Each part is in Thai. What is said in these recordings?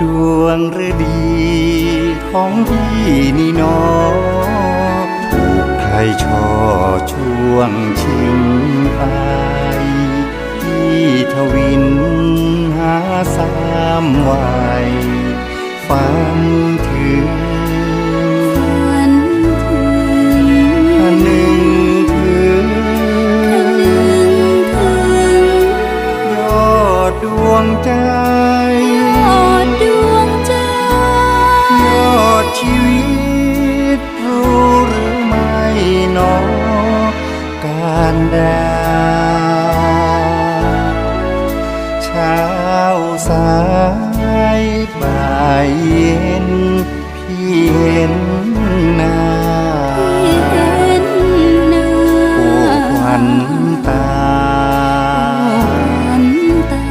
ดวงฤดีของพี่นี่นอถูกใครช่อช่วงชิงไปที่ทวิน ชีวิตรู้หรือไม่หนอการดาเช้าสายบ่ายเย็นพี่เห็นหน้าที่เห็นหน้าโอ้ควันตาฝันตา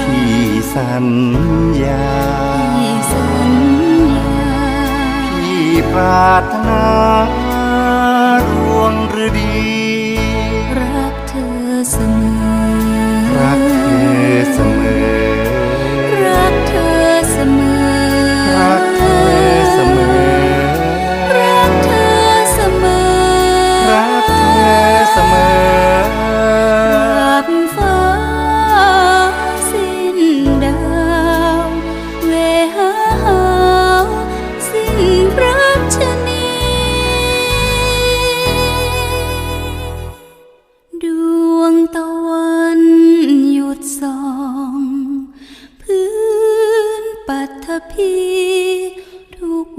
พี่สัญ ปรารถนา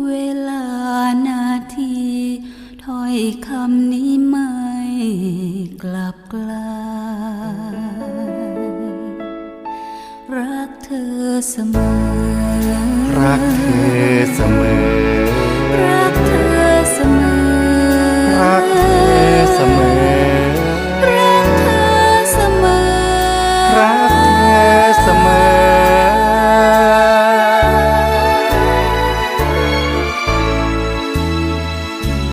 เวลานาที ถ้อยคำนี้ไม่กลับกลายรักเธอเสมอ รักเธอเสมอ